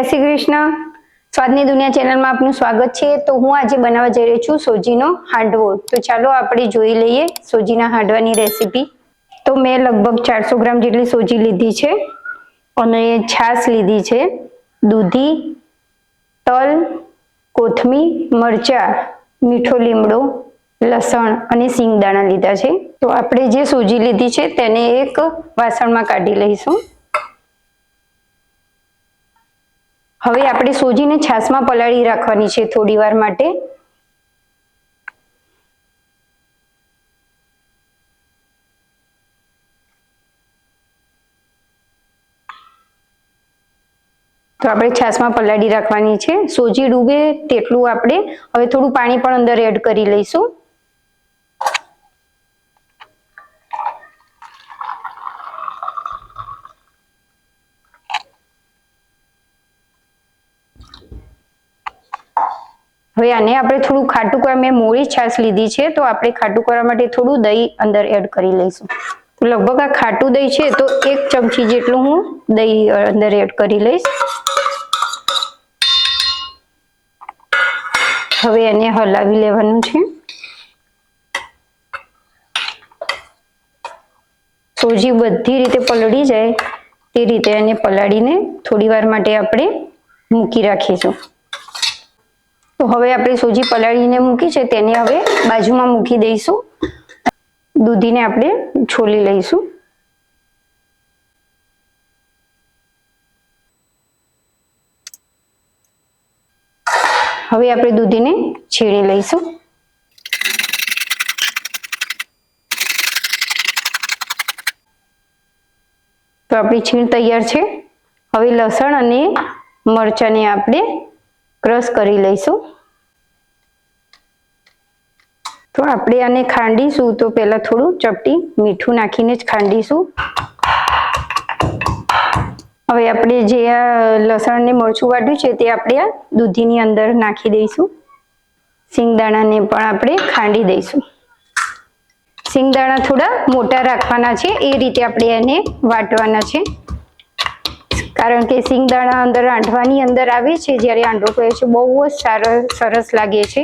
જય શ્રી કૃષ્ણ. સ્વાદની દુનિયા ચેનલમાં આપનું સ્વાગત છે. તો હું આજે બનાવવા જઈ રહી છું સોજીનો હાંડવો. તો ચાલો આપણે જોઈ લઈએ સોજીના હાંડવાની રેસીપી. તો મેં લગભગ ચારસો ગ્રામ જેટલી સોજી લીધી છે અને છાશ લીધી છે. દૂધી, તલ, કોથમીર, મરચાં, મીઠો લીમડો, લસણ અને સિંગદાણા લીધા છે. તો આપણે જે સોજી લીધી છે તેને એક વાસણમાં કાઢી લઈશું. હવે આપણે સોજીને છાશમાં પલાળી રાખવાની છે થોડી વાર માટે. તો આપણે છાશમાં પલાળી રાખવાની છે. સોજી ડૂબે તેટલું આપણે હવે થોડું પાણી પણ અંદર એડ કરી લઈશું. હવે આને આપણે થોડું ખાટું કરવા, મેં મોળી છાશ લીધી છે, તો આપણે ખાટું કરવા માટે થોડું દહીં અંદર એડ કરી લઈશું. લગભગ આ ખાટું દહીં છે, તો એક ચમચી જેટલું હું દહીં અંદર એડ કરી લઈશ. હવે એને હલાવી લેવાનું છે. સોજી બધી રીતે પલળી જાય, તે રીતે એને પલાળીને થોડી વાર માટે આપણે મૂકી રાખીશું. તો હવે આપણે સોજી પલાળીને મૂકી છે, તેને હવે બાજુમાં મૂકી દઈશું. દૂધીને આપણે છોલી લઈશું. હવે આપણે દૂધીને છીણી લઈશું. તો આપણી છીણ તૈયાર છે. હવે લસણ અને મરચાંને આપણે ક્રશ કરી લઈશું. તો આપણે આને ખાંડીશું. તો પહેલા થોડું ચપટી મીઠું નાખીને જ ખાંડીશું. હવે આપણે જે આ લસણ ને મરચું વાટ્યું છે તે આપણે આ દૂધીની અંદર નાખી દઈશું. સિંગદાણાને પણ આપણે ખાંડી દઈશું. સિંગદાણા થોડા મોટા રાખવાના છે. એ રીતે આપણે એને વાટવાના છે. કારણ કે સિંગદાણા અંદર આંઠવાની અંદર આવે છે, જ્યારે આંડો કહે છે, બહુ જ સારો, સરસ લાગે છે.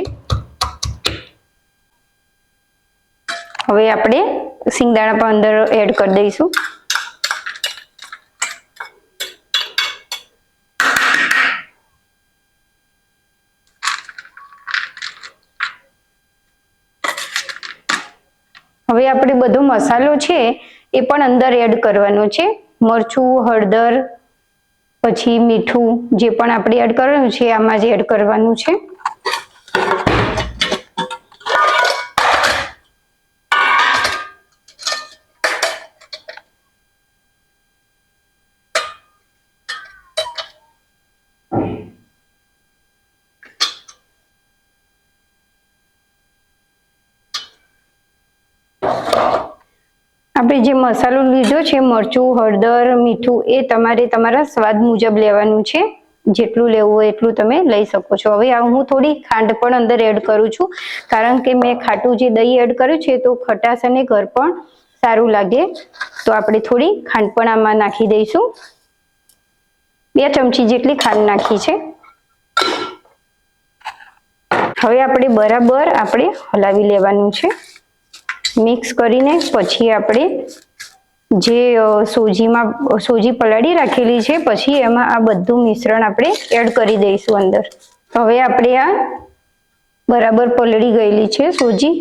હવે આપણે સિંગદાણા પણ અંદર એડ કરી દઈશું. હવે આપણે બધો મસાલો છે, એ પણ અંદર એડ કરવાનો છે. મરચું, હળદર પછી મીઠું જે પણ આપણે એડ કરવાનું છે આમાં જ એડ કરવાનું છે. આપણે જે મસાલો લીધો છે, મરચું, હળદર, મીઠું, એ તમારે તમારા સ્વાદ મુજબ લેવાનું છે. જેટલું લેવું હોય એટલું તમે લઈ શકો છો. હવે હું થોડી ખાંડ પણ અંદર એડ કરું છું. કારણ કે મેં ખાટું જે દહીં એડ કર્યું છે, તો ખટાશ અને ઘર પણ સારું લાગે. તો આપણે થોડી ખાંડ પણ આમાં નાખી દઈશું. બે ચમચી જેટલી ખાંડ નાખી છે. હવે આપણે બરાબર આપણે હલાવી લેવાનું છે. મિક્સ કરીને પછી આપણે જે સોજીમાં, સોજી પલાળી રાખેલી છે, પછી એમાં આ બધું મિશ્રણ આપણે એડ કરી દઈશું અંદર. હવે આપણે આ બરાબર પલળી ગયેલી છે સોજી.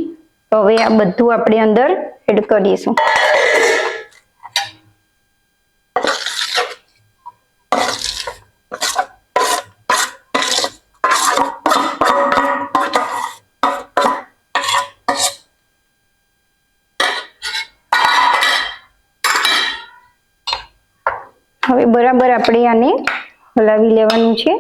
હવે આ બધું આપણે અંદર એડ કરીશું. બરાબર આપણે આને હલાવી લેવાનું છે.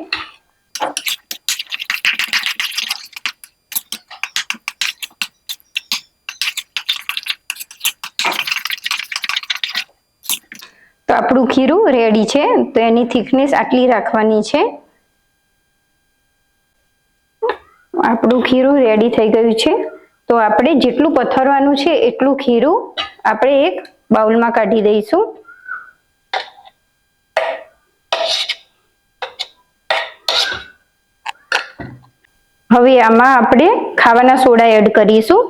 તો આપણું ખીરું રેડી છે. તો એની થિકનેસ આટલી રાખવાની છે. આપણું ખીરું રેડી થઈ ગયું છે. તો આપણે જેટલું પથરવાનું છે એટલું ખીરું આપણે એક બાઉલમાં કાઢી દઈશું. હવે આમાં આપણે ખાવાના સોડા એડ કરીશું.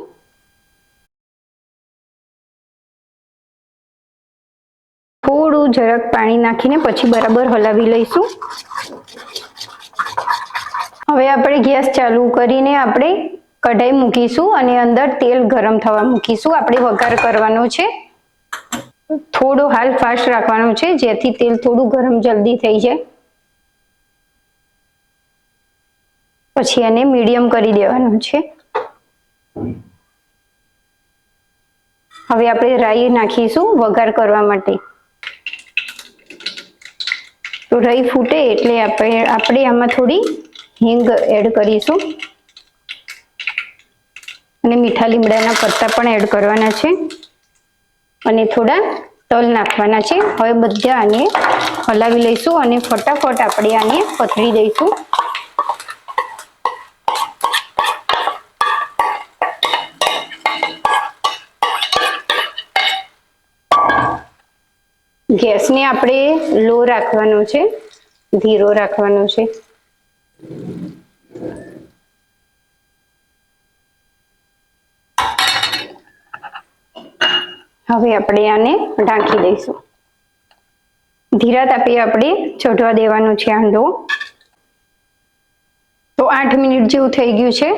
થોડું જરાક પાણી નાખીને પછી બરાબર હલાવી લઈશું. હવે આપણે ગેસ ચાલુ કરીને આપણે કઢાઈ મૂકીશું અને અંદર તેલ ગરમ થવા મૂકીશું. આપણે વઘાર કરવાનો છે. થોડો હાલ ફાસ્ટ રાખવાનો છે, જેથી તેલ થોડું ગરમ જલ્દી થઈ જાય. પછી એને મીડિયમ કરી દેવાનું છે. હવે આપણે રાઈ નાખીશું વઘાર કરવા માટે. તો રાઈ ફૂટે એટલે આપણે આપણે આમાં થોડી હિંગ એડ કરીશું. અને મીઠા લીમડાના પત્તા પણ એડ કરવાના છે. અને થોડા તલ નાખવાના છે. હવે બધા આને હલાવી લઈશું અને ફટાફટ આપણે આને પથરી દઈશું. ગેસને આપણે લો રાખવાનો છે, ધીરો રાખવાનો છે. હવે આપણે આને ઢાંકી દઈશું. ધીરા તાપે આપણે ચઢવા દેવાનું છે હાંડવો તો આઠ મિનિટ જેવું થઈ ગયું છે.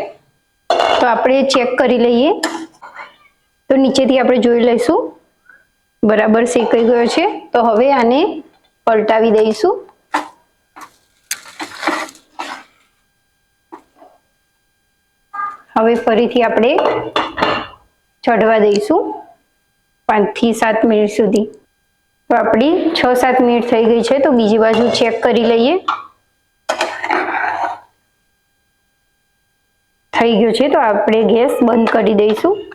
તો આપણે ચેક કરી લઈએ. તો નીચેથી આપણે જોઈ લઈશું. બરાબર શેકાઈ ગયો છે, તો હવે આને પલટાવી દઈશું. હવે ફરીથી આપણે ચઢવા દઈશું પાંચથી સાત મિનિટ સુધી. તો આપણી છ સાત મિનિટ થઈ ગઈ છે, તો બીજી બાજુ ચેક કરી લઈએ. થઈ ગયું છે, તો આપણે ગેસ બંધ કરી દઈશું.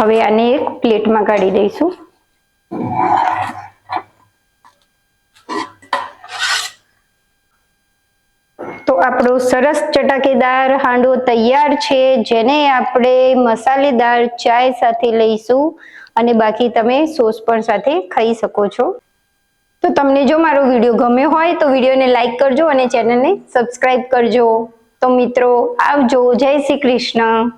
હવે આને એક પ્લેટમાં કાઢી દઈશું. તો આપણો સરસ ચટાકેદાર હાંડવો તૈયાર છે, જેને આપણે મસાલેદાર ચાય સાથે લઈશું અને બાકી તમે સોસ પણ સાથે ખાઈ શકો છો. તો તમને જો મારો વીડિયો ગમ્યો હોય તો વિડીયોને લાઈક કરજો અને ચેનલને સબસ્ક્રાઈબ કરજો. તો મિત્રો, આવજો. જય શ્રી કૃષ્ણ.